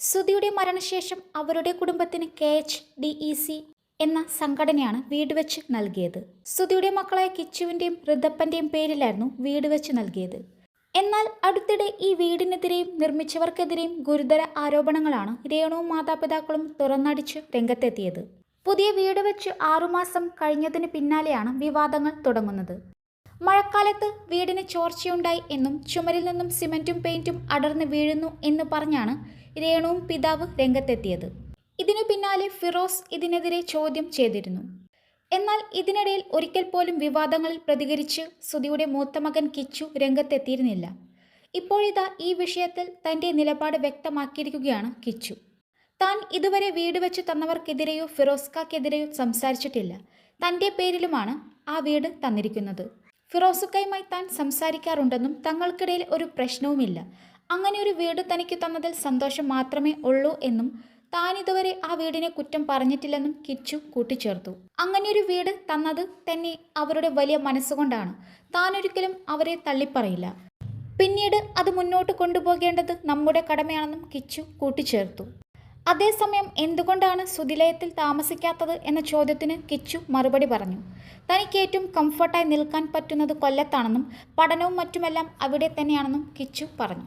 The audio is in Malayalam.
സുധിയുടെ മരണശേഷം അവരുടെ കുടുംബത്തിന് K H D E C എന്ന സംഘടനയാണ് വീട് വെച്ച് നൽകിയത്. സുധിയുടെ മക്കളായ കിച്ചുവിന്റെയും ഋതപ്പന്റെയും പേരിലായിരുന്നു വീട് വെച്ച് നൽകിയത്. എന്നാൽ അടുത്തിടെ ഈ വീടിനെതിരെയും നിർമ്മിച്ചവർക്കെതിരെയും ഗുരുതര ആരോപണങ്ങളാണ് രേണുവും മാതാപിതാക്കളും തുറന്നടിച്ച് രംഗത്തെത്തിയത്. പുതിയ വീട് വെച്ച് ആറുമാസം കഴിഞ്ഞതിന് പിന്നാലെയാണ് വിവാദങ്ങൾ തുടങ്ങുന്നത്. മഴക്കാലത്ത് വീടിന് ചോർച്ചയുണ്ടായി എന്നും ചുമരിൽ നിന്നും സിമന്റും പെയിന്റും അടർന്ന് വീഴുന്നു എന്ന് പറഞ്ഞാണ് രേണുവും പിതാവ് രംഗത്തെത്തിയത്. ഇതിനു പിന്നാലെ ഫിറോസ് ഇതിനെതിരെ ചോദ്യം ചെയ്തിരുന്നു. എന്നാൽ ഇതിനിടയിൽ ഒരിക്കൽ പോലും വിവാദങ്ങളിൽ പ്രതികരിച്ച് സുധിയുടെ മൂത്ത മകൻ കിച്ചു രംഗത്തെത്തിയിരുന്നില്ല. ഇപ്പോഴിതാ ഈ വിഷയത്തിൽ തന്റെ നിലപാട് വ്യക്തമാക്കിയിരിക്കുകയാണ് കിച്ചു. താൻ ഇതുവരെ വീട് വെച്ച് തന്നവർക്കെതിരെയോ ഫിറോസ്കാക്കെതിരെയോ സംസാരിച്ചിട്ടില്ല. തന്റെ പേരിലുമാണ് ആ വീട് തന്നിരിക്കുന്നത്. ഫിറോസുക്കയുമായി താൻ സംസാരിക്കാറുണ്ടെന്നും തങ്ങൾക്കിടയിൽ ഒരു പ്രശ്നവുമില്ല. അങ്ങനെ ഒരു വീട് തനിക്ക് തന്നതിൽ സന്തോഷം മാത്രമേ ഉള്ളൂ എന്നും താൻ ഇതുവരെ ആ വീടിനെ കുറ്റം പറഞ്ഞിട്ടില്ലെന്നും കിച്ചു കൂട്ടിച്ചേർത്തു. അങ്ങനെയൊരു വീട് തന്നത് തന്നെ അവരുടെ വലിയ മനസ്സുകൊണ്ടാണ്. താൻ ഒരിക്കലും അവരെ തള്ളിപ്പറയില്ല. പിന്നീട് അത് മുന്നോട്ട് കൊണ്ടുപോകേണ്ടത് നമ്മുടെ കടമയാണെന്നും കിച്ചു കൂട്ടിച്ചേർത്തു. അതേസമയം എന്തുകൊണ്ടാണ് സുതിലയത്തിൽ താമസിക്കാത്തത് എന്ന ചോദ്യത്തിന് കിച്ചു മറുപടി പറഞ്ഞു. തനിക്ക് ഏറ്റവും കംഫർട്ടായി നിൽക്കാൻ പറ്റുന്നത് കൊല്ലത്താണെന്നും പഠനവും മറ്റുമെല്ലാം അവിടെ തന്നെയാണെന്നും കിച്ചു പറഞ്ഞു.